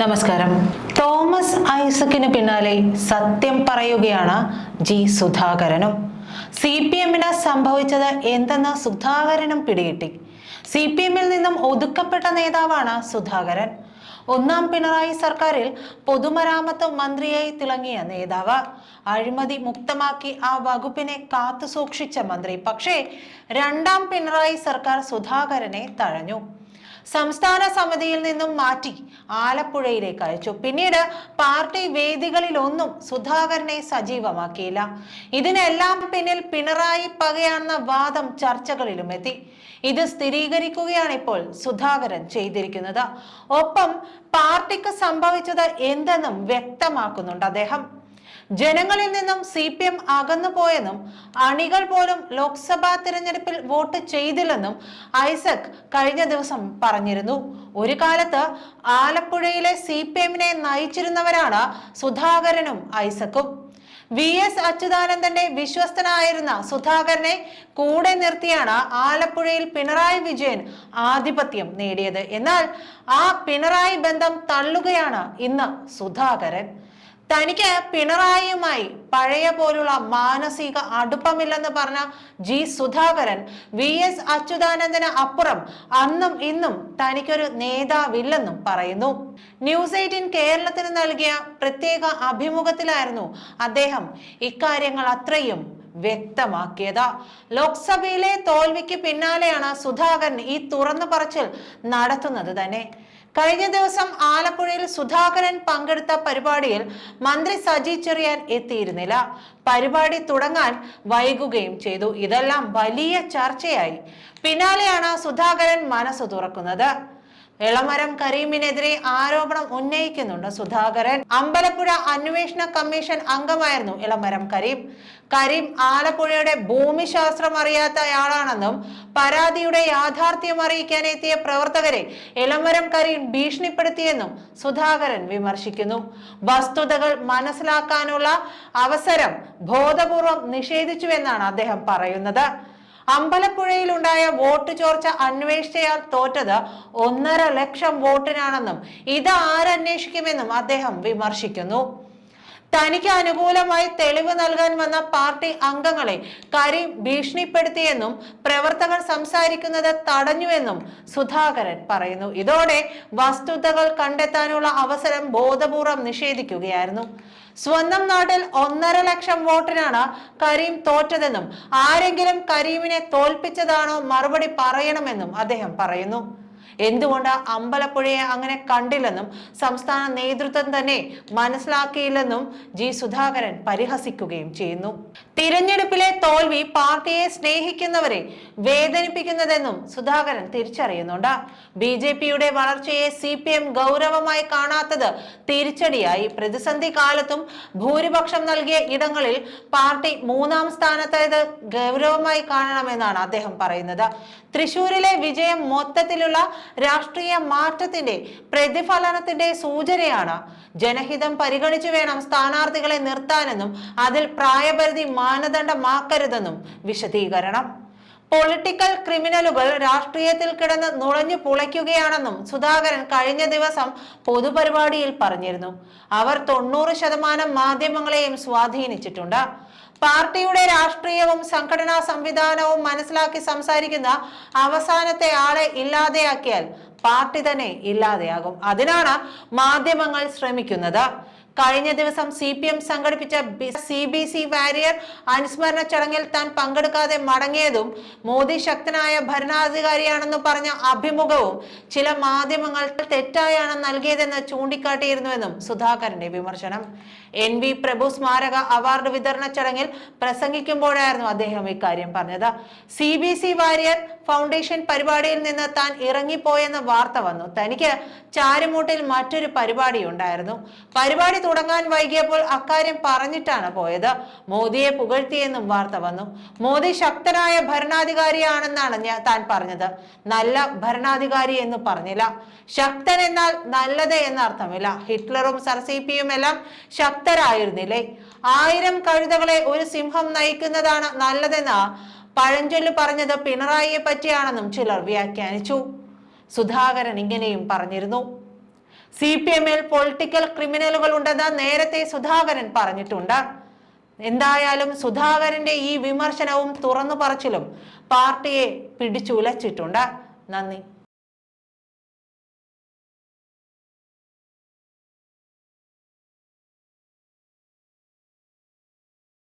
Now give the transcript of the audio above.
നമസ്കാരം. തോമസ് ഐസക്കിന് പിന്നാലെ സത്യം പറയുകയാണ് ജി സുധാകരനും. സി പി എമ്മിന് സംഭവിച്ചത് എന്തെന്ന് സുധാകരനും പിടികിട്ടി. സി പി എമ്മിൽ നിന്നും ഒതുക്കപ്പെട്ട നേതാവാണ് സുധാകരൻ. ഒന്നാം പിണറായി സർക്കാരിൽ പൊതുമരാമത്ത് മന്ത്രിയായി തിളങ്ങിയ നേതാവ്. അഴിമതി മുക്തമാക്കി ആ വകുപ്പിനെ കാത്തു സൂക്ഷിച്ച മന്ത്രി. പക്ഷേ രണ്ടാം പിണറായി സർക്കാർ സുധാകരനെ തഴഞ്ഞു. സംസ്ഥാന സമിതിയിൽ നിന്നും മാറ്റി ആലപ്പുഴയിലേക്ക് അയച്ചു. പിന്നീട് പാർട്ടി വേദികളിലൊന്നും സുധാകരനെ സജീവമാക്കിയില്ല. ഇതിനെല്ലാം പിന്നിൽ പിണറായി പകയാണെന്ന വാദം ചർച്ചകളിലും എത്തി. ഇത് സ്ഥിരീകരിക്കുകയാണ് ഇപ്പോൾ സുധാകരൻ ചെയ്തിരിക്കുന്നത്. ഒപ്പം പാർട്ടിക്ക് സംഭവിച്ചത് എന്തെന്നും വ്യക്തമാക്കുന്നുണ്ട് അദ്ദേഹം. ജനങ്ങളിൽ നിന്നും സി പി എം അകന്നു പോയെന്നും അണികൾ പോലും ലോക്സഭാ തിരഞ്ഞെടുപ്പിൽ വോട്ട് ചെയ്തില്ലെന്നും ഐസക് കഴിഞ്ഞ ദിവസം പറഞ്ഞിരുന്നു. ഒരു കാലത്ത് ആലപ്പുഴയിലെ സി പി എമ്മിനെ നയിച്ചിരുന്നവരാണ് സുധാകരനും ഐസക്കും. വി എസ് അച്യുതാനന്ദന്റെ വിശ്വസ്തനായിരുന്ന സുധാകരനെ കൂടെ നിർത്തിയാണ് ആലപ്പുഴയിൽ പിണറായി വിജയൻ ആധിപത്യം നേടിയത്. എന്നാൽ ആ പിണറായി ബന്ധം തള്ളുകയാണ് ഇന്ന് സുധാകരൻ. തനിക്ക് പിണറായിയുമായി പഴയ പോലുള്ള മാനസിക അടുപ്പമില്ലെന്ന് പറഞ്ഞ ജി സുധാകരൻ വി എസ് അച്യുതാനന്ദന് അപ്പുറം അന്നും ഇന്നും തനിക്കൊരു നേതാവില്ലെന്നും പറയുന്നു. ന്യൂസ് എയ്റ്റീൻ കേരളത്തിന് നൽകിയ പ്രത്യേക അഭിമുഖത്തിലായിരുന്നു അദ്ദേഹം ഇക്കാര്യങ്ങൾ അത്രയും വ്യക്തമാക്കിയത്. ലോക്സഭയിലെ തോൽവിക്ക് പിന്നാലെയാണ് സുധാകരൻ ഈ തുറന്നു പറച്ചിൽ നടത്തുന്നത് തന്നെ. കഴിഞ്ഞ ദിവസം ആലപ്പുഴയിൽ സുധാകരൻ പങ്കെടുത്ത പരിപാടിയിൽ മന്ത്രി സജി ചെറിയാൻ എത്തിയിരുന്നില്ല. പരിപാടി തുടങ്ങാൻ വൈകുകയും ചെയ്തു. ഇതെല്ലാം വലിയ ചർച്ചയായി. പിന്നാലെയാണ് സുധാകരൻ മനസ്സ് തുറക്കുന്നത്. ഇളമരം കരീമിനെതിരെ ആരോപണം ഉന്നയിക്കുന്നുണ്ട് സുധാകരൻ. അമ്പലപ്പുഴ അന്വേഷണ കമ്മീഷൻ അംഗമായിരുന്നു ഇളമരം കരീം. കരീം ആലപ്പുഴയുടെ ഭൂമിശാസ്ത്രം അറിയാത്തയാളാണെന്നും പരാതിയുടെ യാഥാർത്ഥ്യം അറിയിക്കാൻ എത്തിയ പ്രവർത്തകരെ ഇളമരം കരീം ഭീഷണിപ്പെടുത്തിയെന്നും സുധാകരൻ വിമർശിക്കുന്നു. വസ്തുതകൾ മനസ്സിലാക്കാനുള്ള അവസരം ബോധപൂർവം നിഷേധിച്ചുവെന്നാണ് അദ്ദേഹം പറയുന്നത്. അമ്പലപ്പുഴയിലുണ്ടായ വോട്ട് ചോർച്ച അന്വേഷിച്ചയാൾ തോറ്റത് ഒന്നര ലക്ഷം വോട്ടിനാണെന്നും ഇത് ആരന്വേഷിക്കുമെന്നും അദ്ദേഹം വിമർശിക്കുന്നു. തനിക്ക് അനുകൂലമായി തെളിവ് നൽകാൻ വന്ന പാർട്ടി അംഗങ്ങളെ കരീം ഭീഷണിപ്പെടുത്തിയെന്നും പ്രവർത്തകർ സംസാരിക്കുന്നത് തടഞ്ഞുവെന്നും സുധാകരൻ പറയുന്നു. ഇതോടെ വസ്തുതകൾ കണ്ടെത്താനുള്ള അവസരം ബോധപൂർവം നിഷേധിക്കുകയായിരുന്നു. സ്വന്തം നാട്ടിൽ ഒന്നര ലക്ഷം വോട്ടിനാണ് കരീം തോറ്റതെന്നും ആരെങ്കിലും കരീമിനെ തോൽപ്പിച്ചതാണോ മറുപടി പറയണമെന്നും അദ്ദേഹം പറയുന്നു. എന്തുകൊണ്ട് അമ്പലപ്പുഴയെ അങ്ങനെ കണ്ടില്ലെന്നും സംസ്ഥാന നേതൃത്വം തന്നെ മനസ്സിലാക്കിയില്ലെന്നും ജി സുധാകരൻ പരിഹസിക്കുകയും ചെയ്യുന്നു. തിരഞ്ഞെടുപ്പിലെ തോൽവി പാർട്ടിയെ സ്നേഹിക്കുന്നവരെ വേദനിപ്പിക്കുന്നതെന്നും സുധാകരൻ തിരിച്ചറിയുന്നുണ്ട്. ബി ജെ പിയുടെ വളർച്ചയെ സി പി എം ഗൗരവമായി കാണാത്തത് തിരിച്ചടിയായി. പ്രതിസന്ധി കാലത്തും ഭൂരിപക്ഷം നൽകിയ ഇടങ്ങളിൽ പാർട്ടി മൂന്നാം സ്ഥാനത്തായത് ഗൗരവമായി കാണണമെന്നാണ് അദ്ദേഹം പറയുന്നത്. തൃശൂരിലെ വിജയം മൊത്തത്തിലുള്ള രാഷ്ട്രീയ മാറ്റത്തിന്റെ പ്രതിഫലനത്തിന്റെ സൂചനയാണ്. ജനഹിതം പരിഗണിച്ചു വേണം സ്ഥാനാർത്ഥികളെ നിർത്താനെന്നും അതിൽ പ്രായപരിധി മാനദണ്ഡമാക്കരുതെന്നും വിശദീകരണം. പൊളിറ്റിക്കൽ ക്രിമിനലുകൾ രാഷ്ട്രീയത്തിൽ കിടന്ന് നുഴഞ്ഞു പുളയ്ക്കുകയാണെന്നും സുധാകരൻ കഴിഞ്ഞ ദിവസം പൊതുപരിപാടിയിൽ പറഞ്ഞിരുന്നു. അവർ തൊണ്ണൂറ് ശതമാനം മാധ്യമങ്ങളെയും സ്വാധീനിച്ചിട്ടുണ്ട്. പാർട്ടിയുടെ രാഷ്ട്രീയവും സംഘടനാ സംവിധാനവും മനസ്സിലാക്കി സംസാരിക്കുന്ന അവസാനത്തെ ആളെ ഇല്ലാതെയാക്കിയാൽ പാർട്ടി തന്നെ ഇല്ലാതെയാകും. അതിനാണ് മാധ്യമങ്ങൾ ശ്രമിക്കുന്നത്. കഴിഞ്ഞ ദിവസം സി പി എം സംഘടിപ്പിച്ച സി ബി സി വാരിയർ അനുസ്മരണ ചടങ്ങിൽ താൻ പങ്കെടുക്കാതെ മടങ്ങിയതും മോദി ശക്തനായ ഭരണാധികാരിയാണെന്ന് പറഞ്ഞ അഭിമുഖവും ചില മാധ്യമങ്ങൾ തെറ്റായാണ് നൽകിയതെന്ന് ചൂണ്ടിക്കാട്ടിയിരുന്നുവെന്നും സുധാകരന്റെ വിമർശനം. എൻ വി പ്രഭു സ്മാരക അവാർഡ് വിതരണ ചടങ്ങിൽ പ്രസംഗിക്കുമ്പോഴായിരുന്നു അദ്ദേഹം ഇക്കാര്യം പറഞ്ഞത്. C B C Warrier foundation പരിപാടിയിൽ നിന്ന് താൻ ഇറങ്ങിപ്പോയെന്ന വാർത്ത വന്നു. തനിക്ക് ചാരുമൂട്ടിൽ മറ്റൊരു പരിപാടി ഉണ്ടായിരുന്നു പരിപാടി തുടങ്ങാൻ വൈകിയപ്പോൾ അക്കാര്യം പറഞ്ഞിട്ടാണ് പോയത്. മോദിയെ പുകഴ്ത്തിയെന്നും വാർത്ത വന്നു. മോദി ശക്തനായ ഭരണാധികാരിയാണെന്നാണ് ഞാൻ താൻ പറഞ്ഞത്. നല്ല ഭരണാധികാരി എന്ന് പറഞ്ഞില്ല. ശക്തൻ എന്നാൽ നല്ലത് എന്നർത്ഥമില്ല. ഹിറ്റ്ലറും സർസിപിയും എല്ലാം ശക്തരായിരുന്നില്ലേ ആയിരം കഴുതകളെ ഒരു സിംഹം നയിക്കുന്നതാണ് നല്ലതെന്ന് പഴഞ്ചൊല്ല് പറഞ്ഞത് പിണറായിയെ പറ്റിയാണെന്നും ചിലർ വ്യാഖ്യാനിച്ചു. സുധാകരൻ ഇങ്ങനെയും പറഞ്ഞിരുന്നു. സി പി എമ്മിൽ പൊളിറ്റിക്കൽ ക്രിമിനലുകൾ ഉണ്ടെന്ന് നേരത്തെ സുധാകരൻ പറഞ്ഞിട്ടുണ്ട്. എന്തായാലും സുധാകരന്റെ ഈ വിമർശനവും തുറന്നു പറച്ചിലും പാർട്ടിയെ പിടിച്ചുലച്ചിട്ടുണ്ട്. നന്ദി.